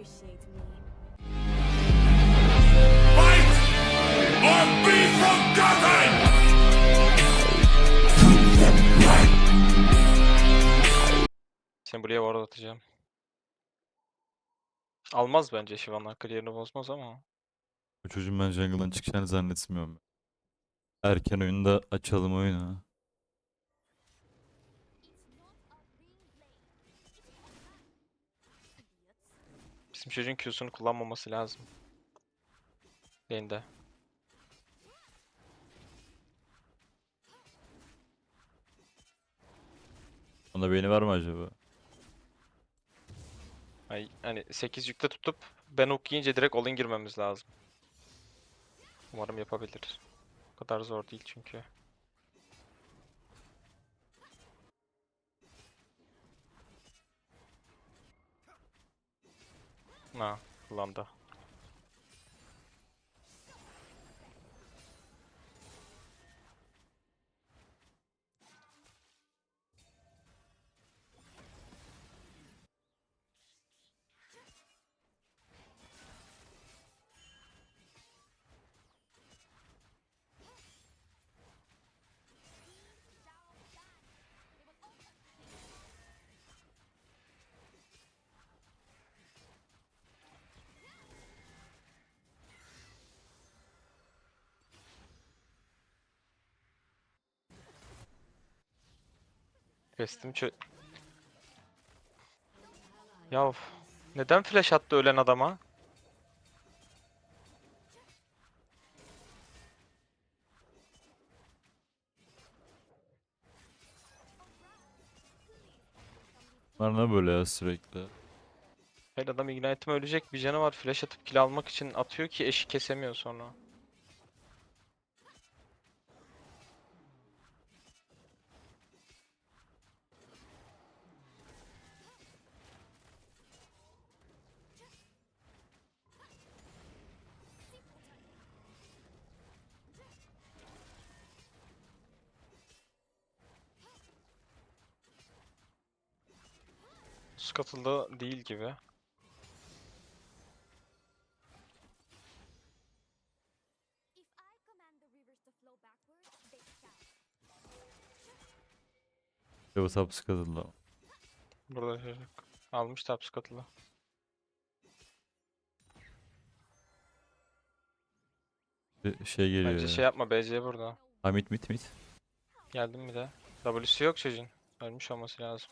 appreciate me. Fight or be forgotten! Seni buraya ward atacağım. Almaz bence Shivan'ın kariyerini bozmaz ama. Bu çocuğun ben jungle'dan çıkacağını zannetmiyorum. Erken oyunda açalım oyunu. Bizim çocuğun Q'sunu kullanmaması lazım. Lane'de. Onda beyni var mı acaba? Ay, hani 8 yükte tutup ben hook yiyince direkt all-in girmemiz lazım. Umarım yapabilir. O kadar zor değil çünkü. Ha, kullandı. Kestim çö... Yav, neden flash attı ölen adama? Bunlar ne böyle ya sürekli? Hayır adam ignite'ime ölecek bir canı var flash atıp kill almak için atıyor ki eşi kesemiyor sonra. Backwards, they shall. Yavuz hapsi kadınla. Burada çocuk. Almış top Scuttle'ı. Bir şey geliyor Bence ya. şey yapma BC burada. Ha mit mit mit. Geldim bir de. W'si yok çocuğun. Ölmüş olması lazım.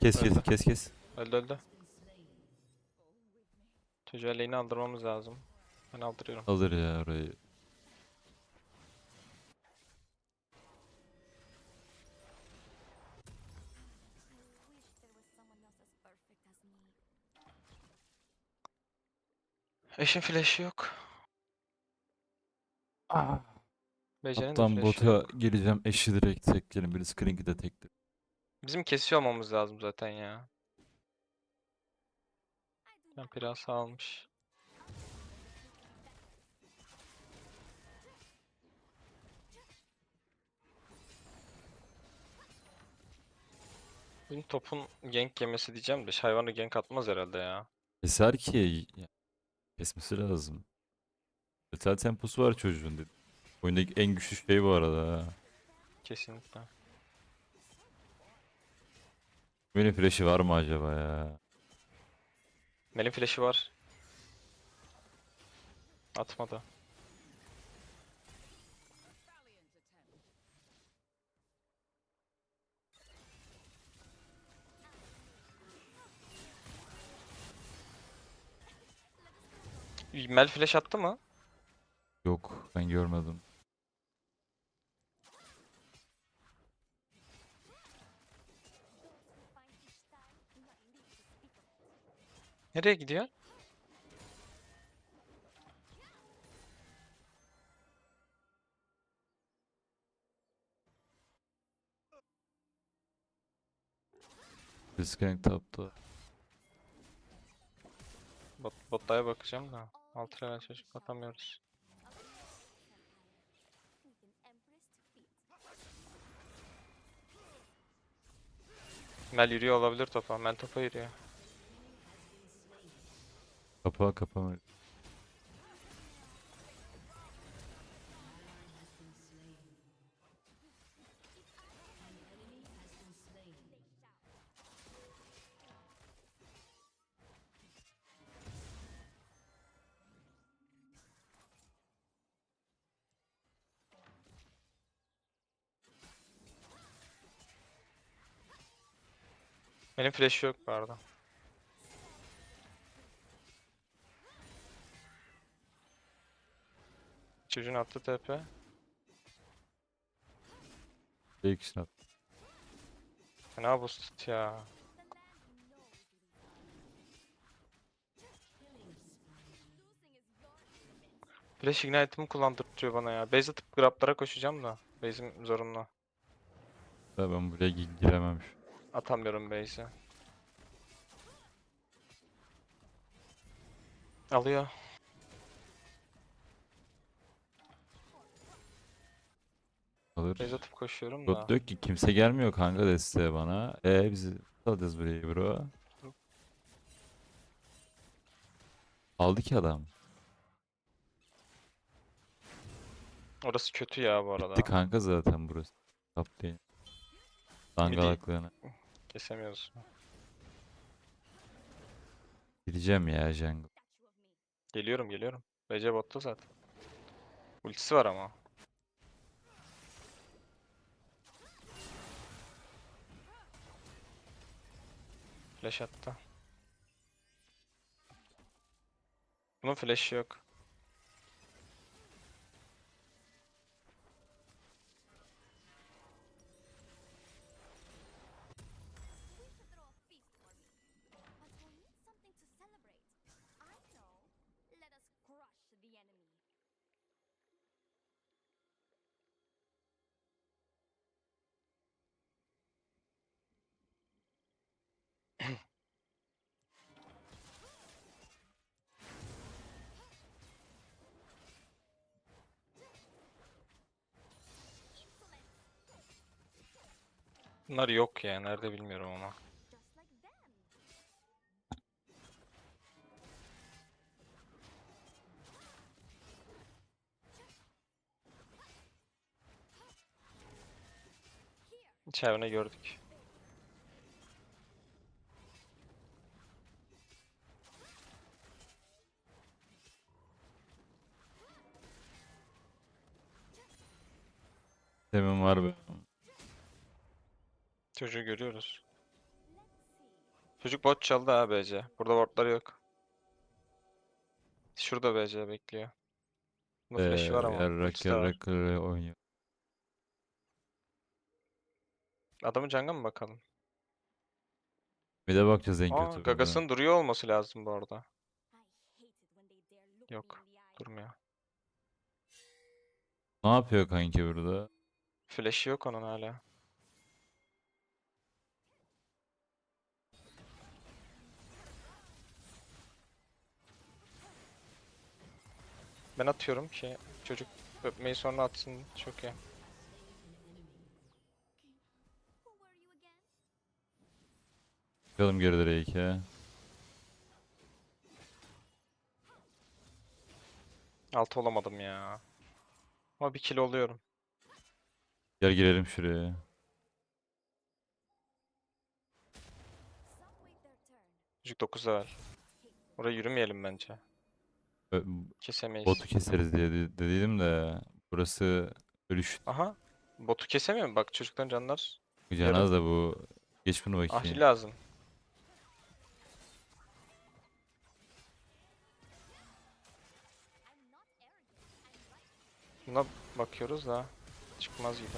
Kes kes kes kes. Öldü öldü. Çocuğa lane'i aldırmamız lazım. Ben aldırıyorum. Alır ya orayı. Eşin flash'ı yok. Bece'nin de Tam flash'ı bota geleceğim eşi direkt teklerim. Birisi Krink'i de teklerim. Bizim kesiyor olmamız lazım zaten ya. Ben biraz almış. Benim topun gank yemesi diyeceğim de hayvanı gank atmaz herhalde ya. Keser ki kesmesi lazım. Yeter temposu var çocuğun dedi. Oyundaki en güçlü şey bu arada ha. Kesinlikle. Benim flash'i var mı acaba ya? Benim flash'ı var. Atmadı. Mel flash attı mı? Yok ben görmedim. Nereye gidiyor? Disconnect tapta. Bot, bottaya bakacağım da. Alt level çocuk feed. Mel yürüyor olabilir topa. Mel topa yürüyor. Kapa kapa. Benim flash yok bu arada. Çocuğun attı TP. Bir kişi at. Fena boosted ya. Flash Ignite'ımı kullandırtıyor bana ya. Base atıp grablara koşacağım da. Base'im zorunlu. Da ben buraya gi- giremem şu. Atamıyorum base'i. Alıyor. Alır. Base atıp koşuyorum da. Diyor ki kimse gelmiyor kanka desteğe bana. E biz alacağız burayı bro. Aldı ki adam. Orası kötü ya bu arada. Bitti kanka zaten burası. Top değil. Dangalaklığını. Kesemiyoruz. Gireceğim ya jungle. Geliyorum geliyorum. BC botta zaten. Ultisi var ama. Flash attı. Bunun flash'ı yok. Bunlar yok ya. Nerede bilmiyorum ama. İçeride gördük. Demim var be. Çocuğu görüyoruz. Çocuk bot çaldı ha BC. Burada wardları yok. Şurada BC bekliyor. Bunun Ee, flash'i var ama. yarrak yarrak oynuyor. Adamın canına mı bakalım? Bir de bakacağız en Aa, kötü. burada. Gagas'ın duruyor olması lazım bu arada. Yok. Durmuyor. Ne yapıyor kanki burada? Flash'i yok onun hala. Ben atıyorum ki çocuk öpmeyi sonra atsın. Çok iyi. Bakalım geri Drake'e. Altı olamadım ya. Ama bir kill oluyorum. Gel girelim şuraya. Çocuk 9 level. Oraya yürümeyelim bence. Ö- Kesemeyiz. Botu keseriz diye de- dediydim de burası ölüş. Aha. Botu kesemiyor mu? Bak çocukların canlar. Canaz da bu. Geç bunu bakayım. Ahli lazım. Buna bakıyoruz da. Çıkmaz gibi.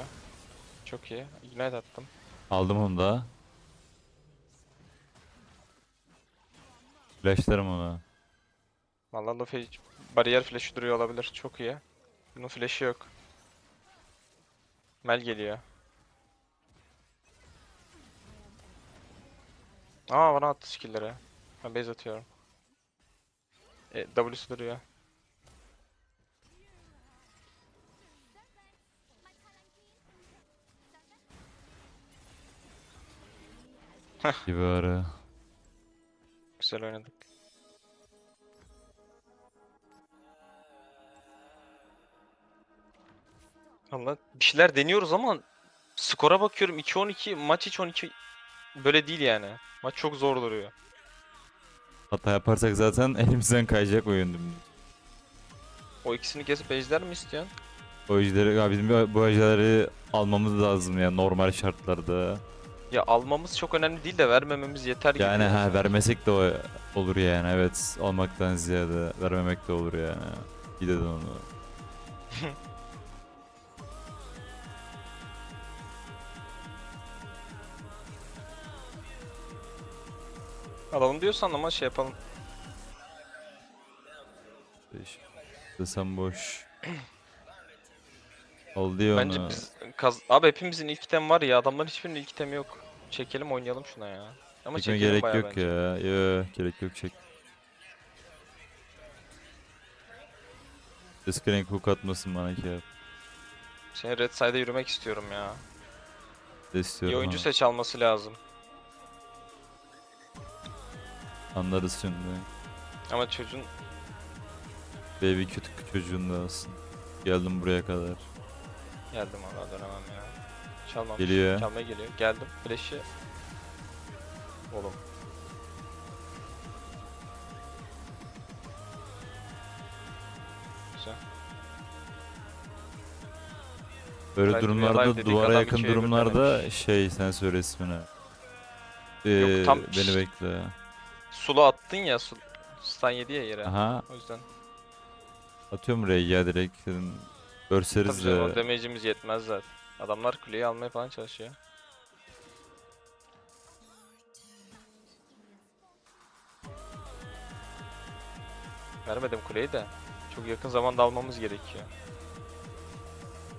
Çok iyi. Ignite attım. Aldım onu da. Flashlarım ona. Vallahi Luffy bariyer flash'ı duruyor olabilir. Çok iyi. Bunun flash'ı yok. Mel geliyor. Aa bana attı skill'leri. Ben base atıyorum. E, W'su duruyor. Gibi ara. Güzel oynadık. Valla bir şeyler deniyoruz ama skora bakıyorum 2-12 maç hiç 12 böyle değil yani. Maç çok zor duruyor. Hata yaparsak zaten elimizden kayacak oyun. O ikisini kesip ejder mi istiyorsun? O ejderi, ya bizim bu- ejderleri almamız lazım ya normal şartlarda. Ya almamız çok önemli değil de vermememiz yeter gibi. Yani ya ha vermesek de o olur yani evet almaktan ziyade vermemek de olur yani. De onu. Alalım diyorsan ama şey yapalım. Beş. Desem boş. Al diyor Bence onu. biz kaz... Abi hepimizin ilk item var ya adamların hiçbirinin ilk itemi yok. Çekelim oynayalım şuna ya. Ama Çekme çekelim gerek bayağı yok bence. ya. Yo, gerek yok çek. Disconnect hook atmasın bana ki. Şey Red Side'e yürümek istiyorum ya. İstiyorum İyi oyuncu seç alması lazım. Anlarız şimdi. Ama çocuğun Baby kötü çocuğun da olsun. Geldim buraya kadar. geldim valla dönemem ya. Çalmamış. Geliyor. Çalmaya geliyor. Geldim. Flash'ı. Oğlum. Güzel. Böyle Belki durumlarda duvara yakın ikiye durumlarda şey sen söyle ismini. Ee, tam- beni bekle. Sulu attın ya. Su... Stun yedi ya yere. Aha O yüzden. atıyorum R'yi ya direkt. dedim. Görseriz Tabii canım o de. damage'imiz yetmez zaten. Adamlar kuleyi almaya falan çalışıyor. Vermedim kuleyi de. Çok yakın zamanda almamız gerekiyor.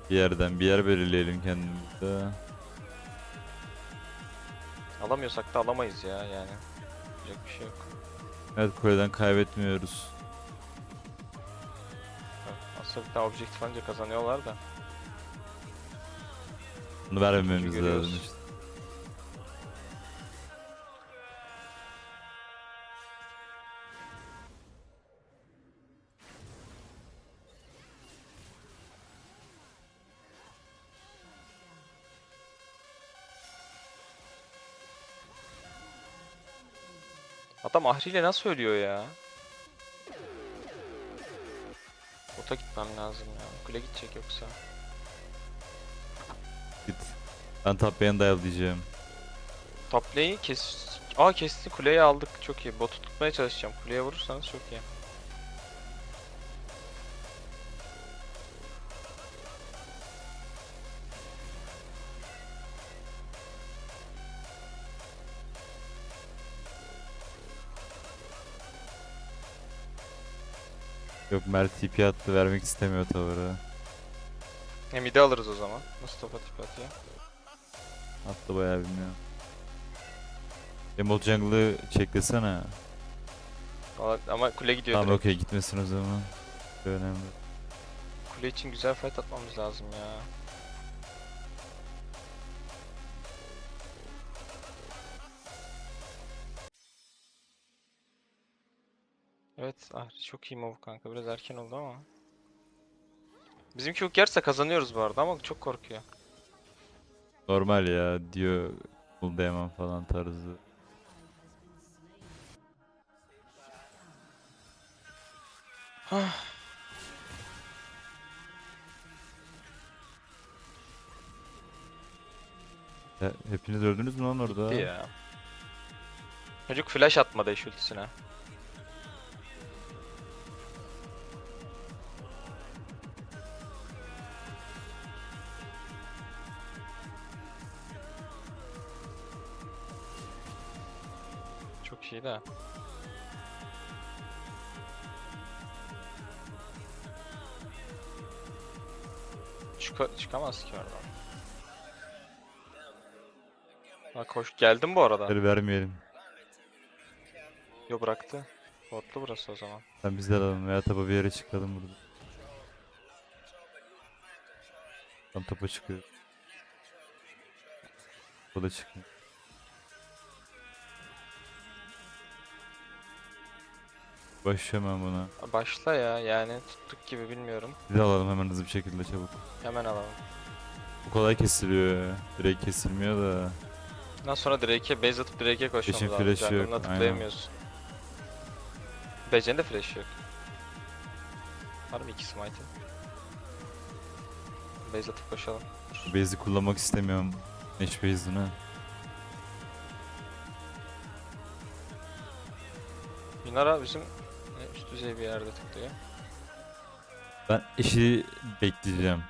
Bir yerden bir yer belirleyelim kendimize. Alamıyorsak da alamayız ya yani. Yapacak bir şey yok. Evet kuleden kaybetmiyoruz. Aslında bir tane objektif anca kazanıyorlar da. Bunu vermememiz lazım işte. Adam ahriyle nasıl ölüyor ya? Bota gitmem lazım ya. Kule gidecek yoksa. Git. Ben top lane'e dive diyeceğim. Top lane'i kes... Aa kesti kuleyi aldık çok iyi. Botu tutmaya çalışacağım. Kuleye vurursanız çok iyi. Yok Mert TP attı vermek istemiyor tavırı. Hem midi alırız o zaman. Nasıl topa tip atıyor? Attı bayağı bilmiyorum. Emerald Jungle'ı çeklesene. Valla- Ama kule gidiyor Tamam direkt. okey gitmesin o zaman. Önemli. Kule için güzel fight atmamız lazım ya. Evet, ah çok iyi move kanka. Biraz erken oldu ama. Bizimki hook yerse kazanıyoruz bu arada ama çok korkuyor. Normal ya diyor bul dayamam falan tarzı. Ya, hepiniz öldünüz mü lan orada? Gitti ya. Çocuk flash atmadı eş ultisine. De. Çıka çıkamaz ki oradan. Bak hoş geldin bu arada. Ver- vermeyelim. Yo bıraktı. Botlu burası o zaman. Sen biz de alalım veya tapa bir yere çıkalım burada. Tam topa çıkıyor. O da çıkıyor. Ben buna. Başla ya yani tuttuk gibi bilmiyorum. Bir de alalım hemen hızlı bir şekilde çabuk. Hemen alalım. Bu kolay kesiliyor ya. Direkt kesilmiyor da. Ondan sonra Drake'e base atıp Drake'e koşmamız Peşin lazım. flash'ı yok, Jungle'ına aynen. tıklayamıyorsun. Bece'nin de flash'ı yok. Var mı iki smite'ı? Base atıp koşalım. Base'i kullanmak istemiyorum. Neş base'ini. Yunara bizim düzey bir yerde tıklıyor. Ben eşi bekleyeceğim.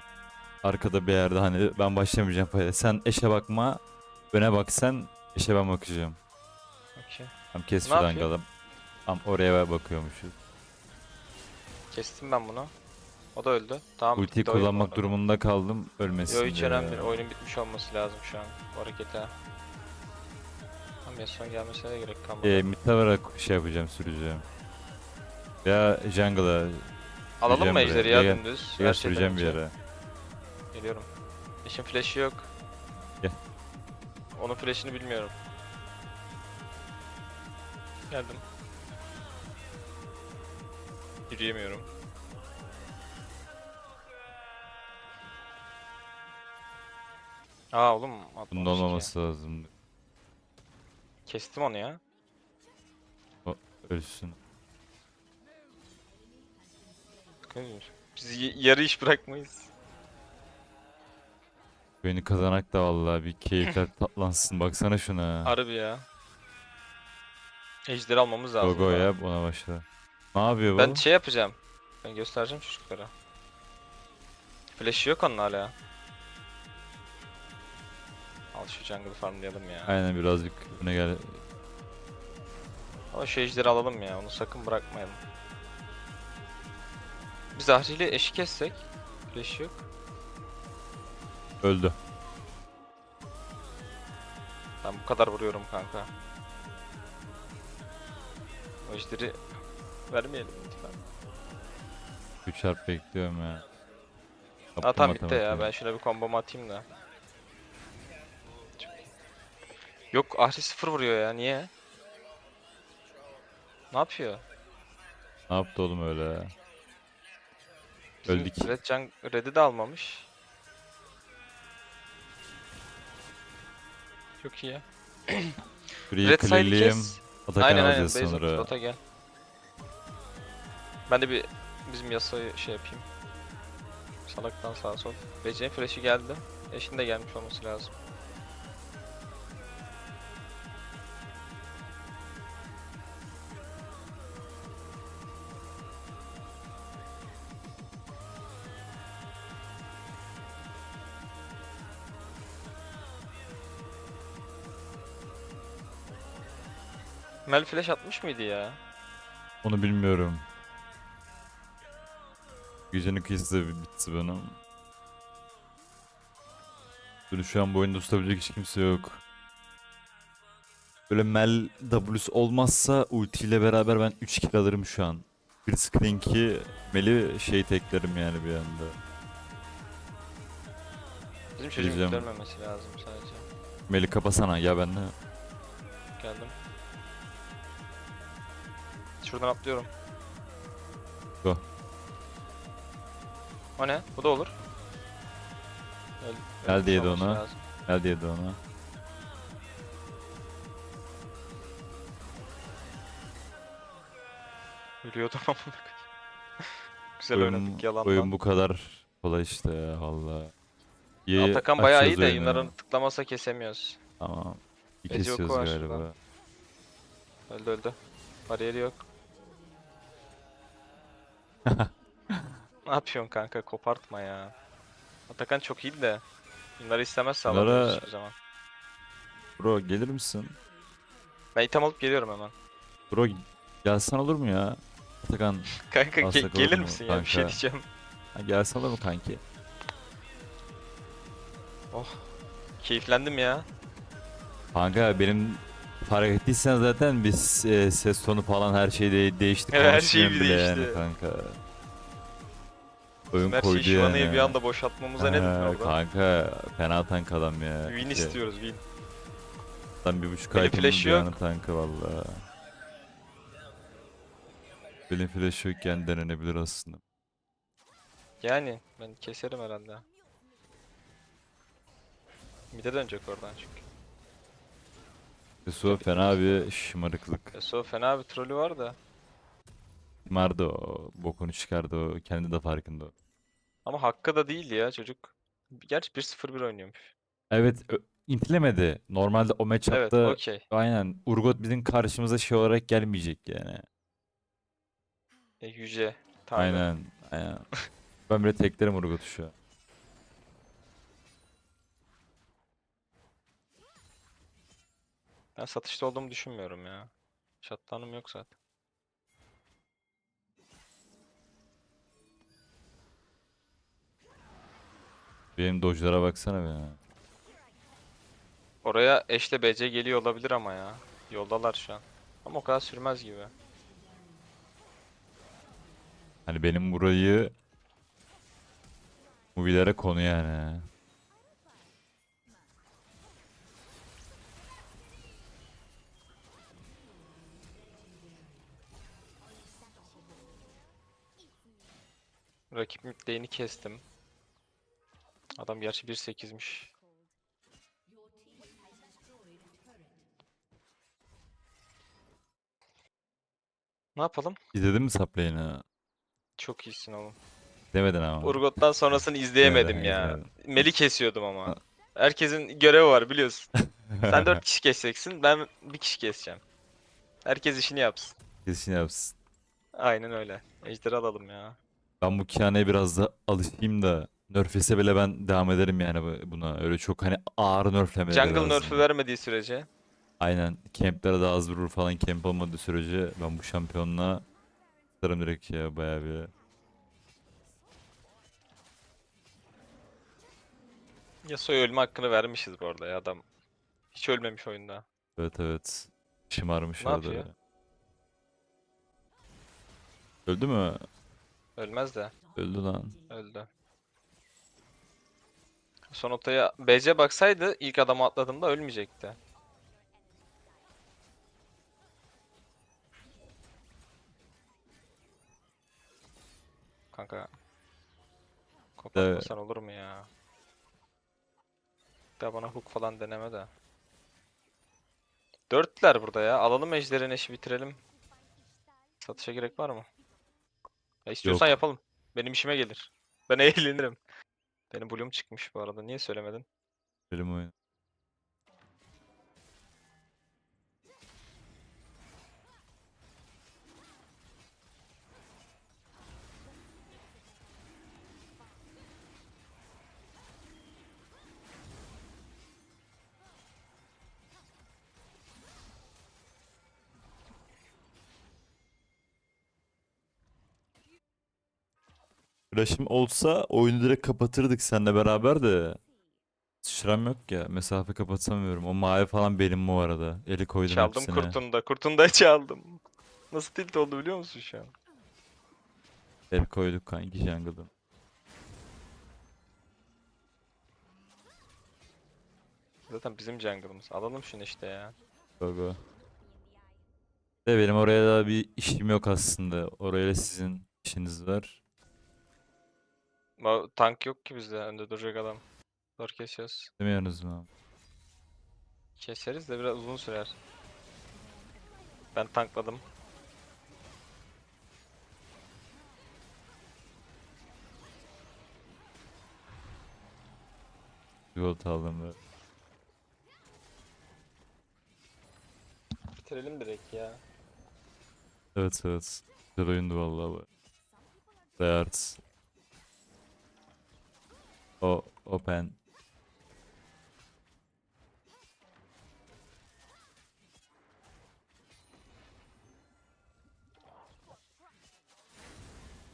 Arkada bir yerde hani ben başlamayacağım paya. Sen eşe bakma. Öne bak sen. Eşe ben bakacağım. Okey. Tam kes Ne şuradan yapıyor? kalım. Tam oraya bakıyormuşuz. Kestim ben bunu. O da öldü. Tamam. Ultiyi bitti oyun bu kullanmak arada. durumunda kaldım. Ölmesin Yo hiç diye. önemli değil. Oyunun bitmiş olması lazım şu an. Bu harekete. Tamam ya son gelmesine de gerek kalmadı. Ee, mid tower'a şey yapacağım süreceğim. Ya jungle'a Alalım mı buraya. ejderi ya Gel, dümdüz? Her şeyden süreceğim bir önce. yere. Geliyorum. Eşin flash'ı yok. Gel. Onun flash'ını bilmiyorum. Geldim. Yürüyemiyorum. Aa oğlum Bunun atmamış ki. olmaması lazım. Kestim onu ya. Ölsün. Biz y- yarı iş bırakmayız. Beni kazanak da vallahi bir keyifler tatlansın. Baksana şuna. Harbi ya. Ejderi almamız lazım. Go go daha. yap ona başla. Ne yapıyor bu? Ben şey yapacağım. Ben göstereceğim çocuklara. Flash'ı yok onun hala. Al şu jungle farmlayalım ya. Aynen birazcık öne gel. Ama şu ejderi alalım ya. Onu sakın bırakmayalım. Biz Zahri'yle eşi kessek. Flash'ı yok. Öldü. Ben bu kadar vuruyorum kanka. O ejderi vermeyelim lütfen. 3 çarp bekliyorum ya. Ha tamam bitti ya. Ben şuna bir kombomu atayım da. Yok Ahri sıfır vuruyor ya. Niye? Ne yapıyor? Ne yaptı oğlum öyle ya? Öldük. Red Jung Red'i de almamış. Çok iyi. Şurayı Red kes. Atakan aynen aynen. alacağız Base sonra. Dota gel. Ben de bir bizim Yasuo'yu şey yapayım. Salaktan sağa sol. BC'nin flash'ı geldi. Eşin de gelmiş olması lazım. Mel flash atmış mıydı ya? Onu bilmiyorum. Gecenin kıyısı bitti benim. Böyle şu an bu oyunda tutabilecek hiç kimse yok. Böyle Mel W's olmazsa ultiyle beraber ben 3 kill alırım şu an. Bir screenki Mel'i şey teklerim yani bir anda. Bizim çocuğun Diyeceğim. görmemesi lazım sadece. Mel'i kapasana ya ben de. Geldim. Şuradan atlıyorum. Go. O ne? Bu da olur. Öl- Gel diyedi olması ona. lazım. Gel diye de ona. Ölüyordum koyayım. Güzel Oyun, oynadık yalandan. oyun bu kadar kolay işte ya valla. Atakan bayağı iyi de oyunu. Yunar'ın tıklamasa kesemiyoruz. Tamam. Ece kesiyoruz galiba. şuradan. Öldü öldü. Bariyeri yok. Ne yapıyorsun kanka? Kopartma ya. Atakan çok iyi de. Yunar'ı istemezse Yunar'a- alamıyoruz hiçbir zaman. Bro gelir misin? Ben item alıp geliyorum hemen. Bro gelsen olur mu ya? Atakan Kanka ge- Alsak gelir olur mu misin ya? Bir şey kanka? diyeceğim. ha, gelsen olur mu kanki? Keyiflendim ya. Kanka benim fark ettiysen zaten biz e, ses tonu falan her şey de değişti. Evet, her şey bir değişti. Yani kanka. Oyun Her koydu şeyi Şivan'ı yani. bir anda boşaltmamıza ne dedin Ha, orada? Kanka fena tank adam ya. Win İşte, istiyoruz win. Adam bir buçuk Benim ay flash yok. tankı valla. Belin flash yokken denenebilir aslında. Yani ben keserim herhalde. Mide dönecek oradan çünkü. Yasuo fena bir şımarıklık. Yasuo fena bir trolü var da. Şımardı o. Bokunu çıkardı o. Kendi de farkında o. Ama hakkı da değil ya çocuk. Gerçi 1-0-1 oynuyormuş. Evet ö- intilemedi. Normalde o Evet matchup'ta okey. aynen Urgot bizim karşımıza şey olarak gelmeyecek yani. E, Yüce. Tanrı. Aynen. Aynen. ben bile teklerim Urgot'u şu an. Ben satışta olduğumu düşünmüyorum ya. Shutdown'um yok zaten. Benim dojlara baksana be ya. Oraya eşle BC geliyor olabilir ama ya. Yoldalar şu an. Ama o kadar sürmez gibi. Hani benim burayı movilere konu yani. Rakip mid lane'i kestim. Adam gerçi 1.8'miş. Ne yapalım? İzledin mi Saplane'ı? Çok iyisin oğlum. Demedin ama. Urgot'tan sonrasını izleyemedim Evet, ya. evet. Meli kesiyordum ama. Herkesin görevi var biliyorsun. Sen 4 kişi keseceksin, ben bir kişi keseceğim. Herkes işini yapsın. Kesin yapsın. Aynen öyle. Ejder'i alalım ya. Ben bu Kiana'ya biraz da alışayım da nerfese bile ben devam ederim yani bu- buna. Öyle çok hani ağır nerflemeleri Jungle lazım. nerf'ü vermediği sürece. Aynen. Camplere daha az vurur falan camp olmadığı sürece ben bu şampiyonla tutarım direkt ya bayağı bir. Yasuo'ya ölme hakkını vermişiz bu arada ya adam. Hiç ölmemiş oyunda. Evet evet. Şımarmış Ne orada. yapıyor? Öldü mü? Ölmez de. Öldü lan. Öldü. Son notaya BC baksaydı ilk adamı atladığında ölmeyecekti. Kanka. Kopartmasan olur mu ya? Daha bana hook falan deneme de. Dörtler burada ya. Alalım ejderin eşi bitirelim. Satışa gerek var mı? Ya istiyorsan Yok. yapalım. Benim işime gelir. Ben eğlenirim. Benim Bloom çıkmış bu arada. Niye söylemedin? Benim oyun. Flash'ım olsa oyunu direkt kapatırdık seninle beraber de. Sıçram yok ya. Mesafe kapatamıyorum. O mavi falan benim bu arada. Eli koydum Çaldım hepsine. kurtunu da. Kurtunu da çaldım. Nasıl tilt oldu biliyor musun şu an? El koyduk kanki jungle'dan. Zaten bizim jungle'ımız. Alalım şunu işte ya. Go go. De benim oraya da bir işim yok aslında. Oraya sizin işiniz var. Ma- Tank yok ki bizde. Önde duracak adam. Zor keseceğiz. Demiyorsunuz mu? Keseriz de biraz uzun sürer. Ben tankladım. Gold aldım böyle. Bitirelim direkt ya. Evet evet. Güzel oyundu vallahi bu. Rayards. O open.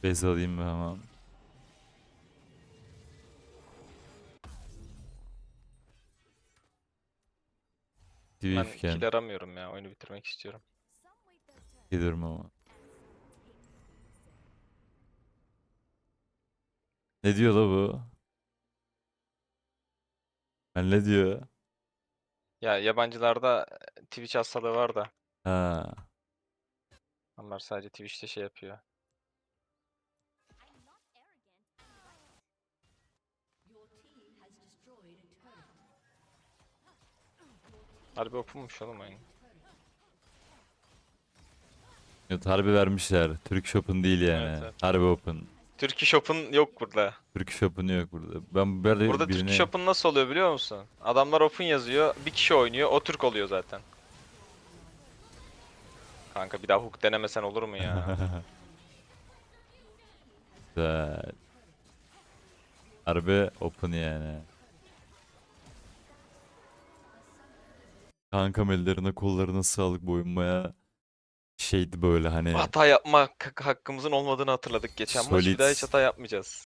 Bez alayım mı hemen? Ben Twifken kill aramıyorum ya. Oyunu bitirmek istiyorum. gidiyorum ama. Ne diyor la bu? Ben ne diyor? Ya yabancılarda e, Twitch hastalığı var da. Ha. Onlar sadece Twitch'te şey yapıyor. Harbi openmuş oğlum oyun. Evet, harbi vermişler. Türk Shop'un değil yani. Evet, evet. Harbi Open. Turkish Open yok burada. Türk Shop'un yok burada. Ben böyle Burada birini... Turkish Open nasıl oluyor biliyor musun? Adamlar Open yazıyor, bir kişi oynuyor, o Türk oluyor zaten. Kanka bir daha hook denemesen olur mu ya? Güzel. Harbi Open yani. Kankam ellerine kollarına sağlık boyunmaya şeydi böyle hani Hata yapma hak- hakkımızın olmadığını hatırladık geçen maç. Bir daha hiç hata yapmayacağız.